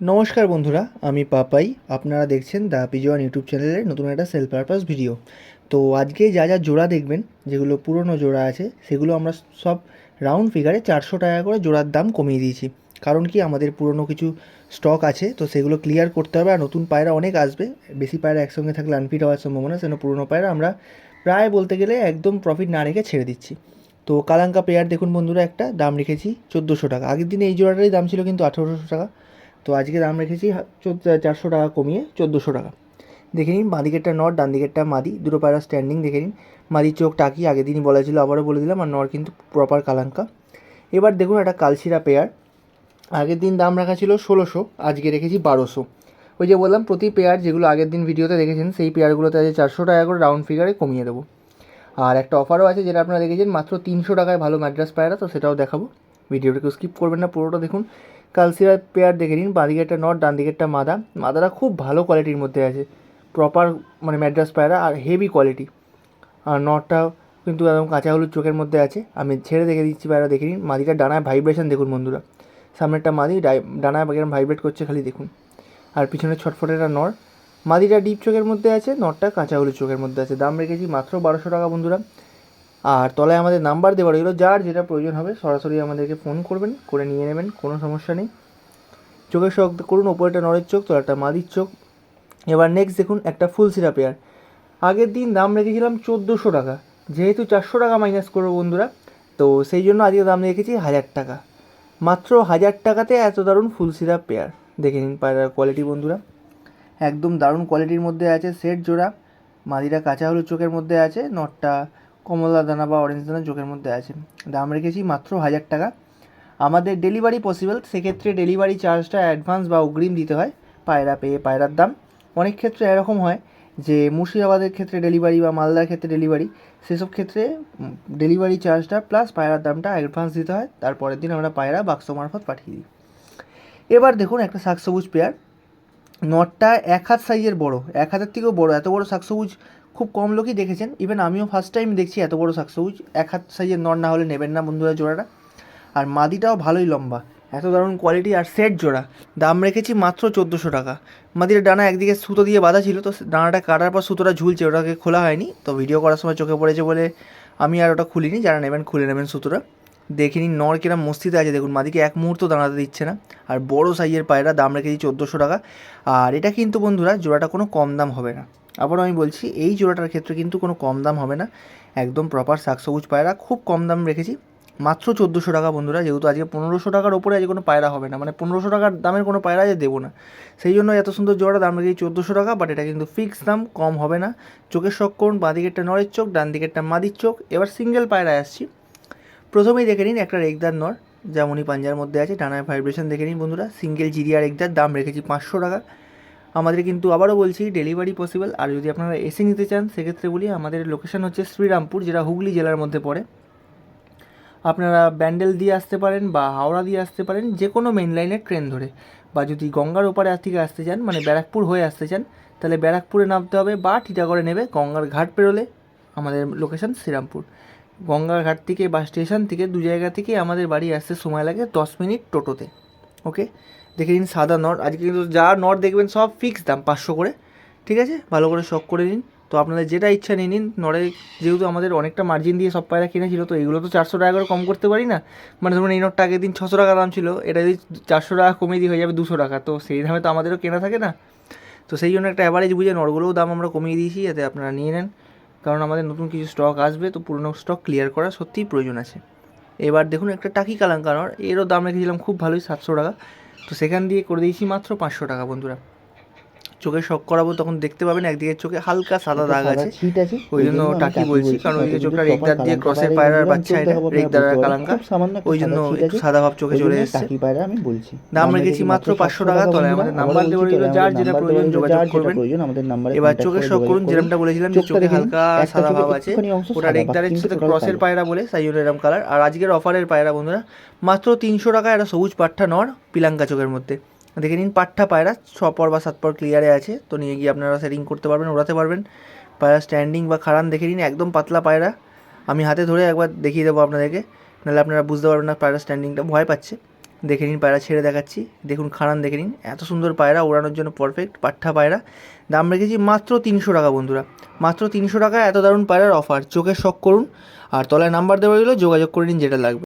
নমস্কার বন্ধুরা, আমি পাপাই। আপনারা দেখছেন দ্য পিজোয়ান ইউটিউব চ্যানেলের নতুন একটা সেল পারপাস ভিডিও তো আজকে যা যা জোড়া দেখবেন, যেগুলো পুরনো জোড়া আছে, সেগুলো আমরা সব রাউন্ড ফিগারে চারশো টাকা করে জোড়ার দাম কমিয়ে দিয়েছি। কারণ কি, আমাদের পুরনো কিছু স্টক আছে, তো সেগুলো ক্লিয়ার করতে হবে। আর নতুন পায়রা অনেক আসবে, বেশি পায়রা একসঙ্গে থাকলে আনফিট হওয়ার সম্ভাবনা সেজন্য পুরনো পায়রা আমরা প্রায় বলতে গেলে একদম প্রফিট না রেখে ছেড়ে দিচ্ছি। তো কালাঙ্কা পেয়ার দেখুন বন্ধুরা একটা, দাম রেখেছি চোদ্দোশো টাকা। আগের দিনে এই জোড়াটারই দাম ছিল কিন্তু আঠেরোশো টাকা। তো আজকে দাম রেখেছি চারশো টাকা কমিয়ে চোদ্দোশো টাকা। দেখে নিন, বাঁ দিকেরটা নট, ডান দিকেরটা মাদি, দুটো পায়রা স্ট্যান্ডিং দেখে নিন। মাদির চোখ টাকি আগের দিনই বলা ছিল, আবারও বলে দিলাম, আর নর কিন্তু প্রপার কালাঙ্কা। এবার দেখুন একটা কালশিরা পেয়ার আগের দিন দাম রাখা ছিল ষোলোশো, আজকে রেখেছি বারোশো। ওই যে বললাম, প্রতি পেয়ার যেগুলো আগের দিন ভিডিওতে দেখেছেন, সেই পেয়ারগুলোতে আজকে চারশো টাকা করে রাউন্ড ফিগারে কমিয়ে দেবো। আর একটা অফারও আছে, যেটা আপনারা দেখেছেন, মাত্র তিনশো টাকায় ভালো ম্যাড্রাস পায়রা তো সেটাও দেখাবো। ভিডিওটাকে স্কিপ করবেন না, পুরোটা দেখুন। কালসিরার পেয়ার দেখে নিন বাঁ একটা নট ডান দিকে একটা মাদা। মাদাটা খুব ভালো কোয়ালিটির মধ্যে আছে। প্রপার মানে ম্যাড্রাস পায়রা আর হেভি কোয়ালিটি আর নটটাও কিন্তু একদম কাঁচা হলুদ চোখের মধ্যে আছে। আমি ছেড়ে দেখে দিচ্ছি পায়রা, দেখে নিন। মাদিটার ডানায় ভাইব্রেশন দেখুন বন্ধুরা। সামনেরটা মাদি ডানায় কেরম ভাইব্রেট করছে খালি দেখুন। আর পিছনের ছটফটেটা নর। মাদিটা ডিপ চোখের মধ্যে আছে, নটটা কাঁচা হলুদ চোখের মধ্যে আছে। দাম রেখেছি মাত্র বারোশো টাকা বন্ধুরা। আর তলায় আমাদের নাম্বার দেওয়া রইল। যার যেটা প্রয়োজন হবে, সরাসরি আমাদেরকে ফোন করবেন, করে নিয়ে নেবেন, কোনো সমস্যা নেই। চোখের শখ করুন ওপরেটা নরের চোখ তলাটা মাদির চোখ। এবার নেক্সট দেখুন একটা ফুল সিরা পেয়ার আগের দিন দাম রেখেছিলাম চোদ্দোশো টাকা। যেহেতু চারশো টাকা মাইনাস করব বন্ধুরা, তো সেই জন্য আজকে দাম রেখেছি হাজার টাকা। মাত্র হাজার টাকাতে এত দারুণ ফুল সিরাপ পেয়ার দেখে নিন পায়রার কোয়ালিটি বন্ধুরা। একদম দারুণ কোয়ালিটির মধ্যে আছে সেট জোড়া। মাদিরা কাঁচা হলুদ চোখের মধ্যে আছে, নটটা কমলা দানা বা অরেঞ্জ দানা চোখের মধ্যে আছে। দাম রেখেছি মাত্র হাজার টাকা। আমাদের ডেলিভারি পসিবল সেক্ষেত্রে ডেলিভারি চার্জটা অ্যাডভান্স বা অগ্রিম দিতে হয়, পায়রা পেয়ে পায়রার দাম। অনেক ক্ষেত্রে এরকম হয় যে, মুর্শিদাবাদের ক্ষেত্রে ডেলিভারি বা মালদার ক্ষেত্রে ডেলিভারি সেসব ক্ষেত্রে ডেলিভারি চার্জটা প্লাস পায়রার দামটা অ্যাডভান্স দিতে হয়। তারপরের দিন আমরা পায়রা বাক্স মারফত পাঠিয়ে দিই। এবার দেখুন একটা শাকসবুজ পেয়ার। নটটা এক হাত সাইজের বড়, এক হাতের থেকেও বড়, এত বড় শাকসবুজ খুব কম লোকই দেখেছেন। ইভেন আমিও ফার্স্ট টাইম দেখছি এত বড় শাকসবুজ। এক হাত সাইজের নট না হলে নেবেন না বন্ধুরা জোড়াটা। আর মাদিটাও ভালোই লম্বা। এত দারুণ কোয়ালিটি আর সেট জোড়া। দাম রেখেছি মাত্র চোদ্দোশো টাকা। মাদির ডানা একদিকে সুতো দিয়ে বাঁধা ছিল, তো ডানাটা কাটার পর সুতোটা ঝুলছে, ওটাকে খোলা হয়নি। তো ভিডিও করার সময় চোখে পড়েছে বলে আমি আর ওটা খুলিনি। যারা নেবেন, খুলে নেবেন সুতোটা। দেখে নিন নর কিরম মস্তিতে আছে। দেখুন, মাদিকে এক মুহূর্ত দাঁড়াতে দিচ্ছে না। আর বড় সাইজের পায়রা, দাম রেখেছি চোদ্দোশো টাকা। আর এটা কিন্তু বন্ধুরা, জোড়াটা কোনো কম দাম হবে না। আবারও আমি বলছি, এই জোড়াটার ক্ষেত্রে কিন্তু কোনো কম দাম হবে না। একদম প্রপার শাকসবুজ পায়রা, খুব কম দাম রেখেছি। মাত্র চোদ্দোশো টাকা বন্ধুরা, যেহেতু আজকে পনেরোশো টাকার ওপরে আজকে কোনো পায়রা হবে না। মানে পনেরোশো টাকার দামের কোনো পায়রা আজ দেবো না। সেই জন্য এত সুন্দর জোড়া, দাম রেখেছি চোদ্দোশো টাকা বাট এটা কিন্তু ফিক্স দাম, কম হবে না। চোখের শখ করুন বাঁ দিকেরটা নরের চোখ ডান দিকেরটা মাদির চোখ। এবার সিঙ্গেল পায়রায় আসছি। প্রথমেই দেখে নিন একটা রেগদার নর যেমনই পাঞ্জার মধ্যে আছে ডানায় ভাইব্রেশন দেখে নিন বন্ধুরা। সিঙ্গেল জিরিয়ার রেগদার, দাম রেখেছি পাঁচশো টাকা। আমাদের কিন্তু আবারও বলছি ডেলিভারি পসিবল আর যদি আপনারা এসে নিতে চান, সেক্ষেত্রে বলি আমাদের লোকেশন হচ্ছে শ্রীরামপুর, যেটা হুগলি জেলার মধ্যে পড়ে। আপনারা ব্যান্ডেল দিয়ে আসতে পারেন বা হাওড়া দিয়ে আসতে পারেন যে কোনো মেন লাইনের ট্রেন ধরে। বা যদি গঙ্গার ওপারে থেকে আসতে চান মানে ব্যারাকপুর হয়ে আসতে চান, তাহলে ব্যারাকপুরে নামতে হবে বা টিটাগড়ে নেবে গঙ্গার ঘাট পেরোলে আমাদের লোকেশন শ্রীরামপুর। গঙ্গার ঘাট থেকে, বা স্টেশন থেকে, দু জায়গা থেকে আমাদের বাড়ি আসতে সময় লাগে দশ মিনিট টোটোতে। ওকে দেখে নিন সাদা নট। আজকে কিন্তু যা নট দেখবেন সব ফিক্স দাম, পাঁচশো করে। ঠিক আছে? ভালো করে শখ করে নিন। তো আপনাদের যেটা ইচ্ছা নিয়ে নিন। নড়ে যেহেতু আমাদের অনেকটা মার্জিন দিয়ে সব পায়রা কিনেছিল তো এগুলো তো চারশো টাকা করে কম করতে পারি না। মানে ধরুন এই নোটটা আগের দিন ছশো টাকা দাম ছিল, এটা যদি চারশো টাকা কমিয়ে দিয়ে হয়ে যাবে দুশো টাকা, তো সেই দামে তো আমাদেরও কেনা থাকে না। তো সেই জন্য একটা অ্যাভারেজ বুঝে নড়গুলোও দাম আমরা কমিয়ে দিয়েছি, যাতে আপনারা নিয়ে নেন। কারণ আমাদের নতুন কিছু স্টক আসবে, তো পুরনো স্টক ক্লিয়ার করা সত্যিই প্রয়োজন আছে। এবার দেখুন একটা টাকি কালাঙ্কানোর এরও দাম রেখেছিলাম খুব ভালোই সাতশো টাকা। তো সেখান দিয়ে করে দিয়েছি মাত্র পাঁচশো টাকা বন্ধুরা। চোখে শখ করাবো তখন দেখতে পাবেন একদিকে চোখে হালকা সাদা দাগ আছে। ওই জন্য টাকি বলছি কারণ ওইদিকে চোখটা রেগদার দিয়ে ক্রসের পায়রার বাচ্চা এটা রেগদার আর কালাঙ্কা ওই জন্য একটু সাদা ভাব চোখে চলে এসেছে। আমি বলছি। দাম রেখেছি মাত্র পাঁচশো টাকা তলায় আমাদের নাম্বার রইল যার যেটা প্রয়োজন যোগাযোগ করবেন। এবার চোখের শখ করুন যেরকমটা বলেছিলাম যে চোখে হালকা সাদা ভাব আছে ওটা রেগদারের সাথে ক্রসের পায়রা বলে তাই জন্য এরকম কালার আর আজকের অফারের পায়রা বন্ধুরা মাত্র তিনশো টাকা একটা সবুজ পাট্টা নর পিলাঙ্কা চোখের মধ্যে দেখে নিন, পাট্টা পায়রা, ছ পর বা সাত পর ক্লিয়ারে আছে। তো নিয়ে গিয়ে আপনারা সেটিং করতে পারবেন ওড়াতে পারবেন। পায়রা স্ট্যান্ডিং বা খাড়ান দেখে নিন, একদম পাতলা পায়রা। আমি হাতে ধরে একবার দেখিয়ে দেবো আপনাদেরকে, নাহলে আপনারা বুঝতে পারবেন না পায়রা স্ট্যান্ডিংটা ভয় পাচ্ছে। দেখে নিন, পায়রা ছেড়ে দেখাচ্ছি। দেখুন, খাড়ান দেখে নিন, এত সুন্দর পায়রা ওড়ানোর জন্য পারফেক্ট পাঠা পায়রা। দাম রেখেছি মাত্র তিনশো টাকা, বন্ধুরা। মাত্র তিনশো টাকা, এত দারুণ পায়রার অফার চোখে শখ করুন, আর তলায় নাম্বার দেওয়া রইল, যোগাযোগ করে নিন, যেটা লাগবে।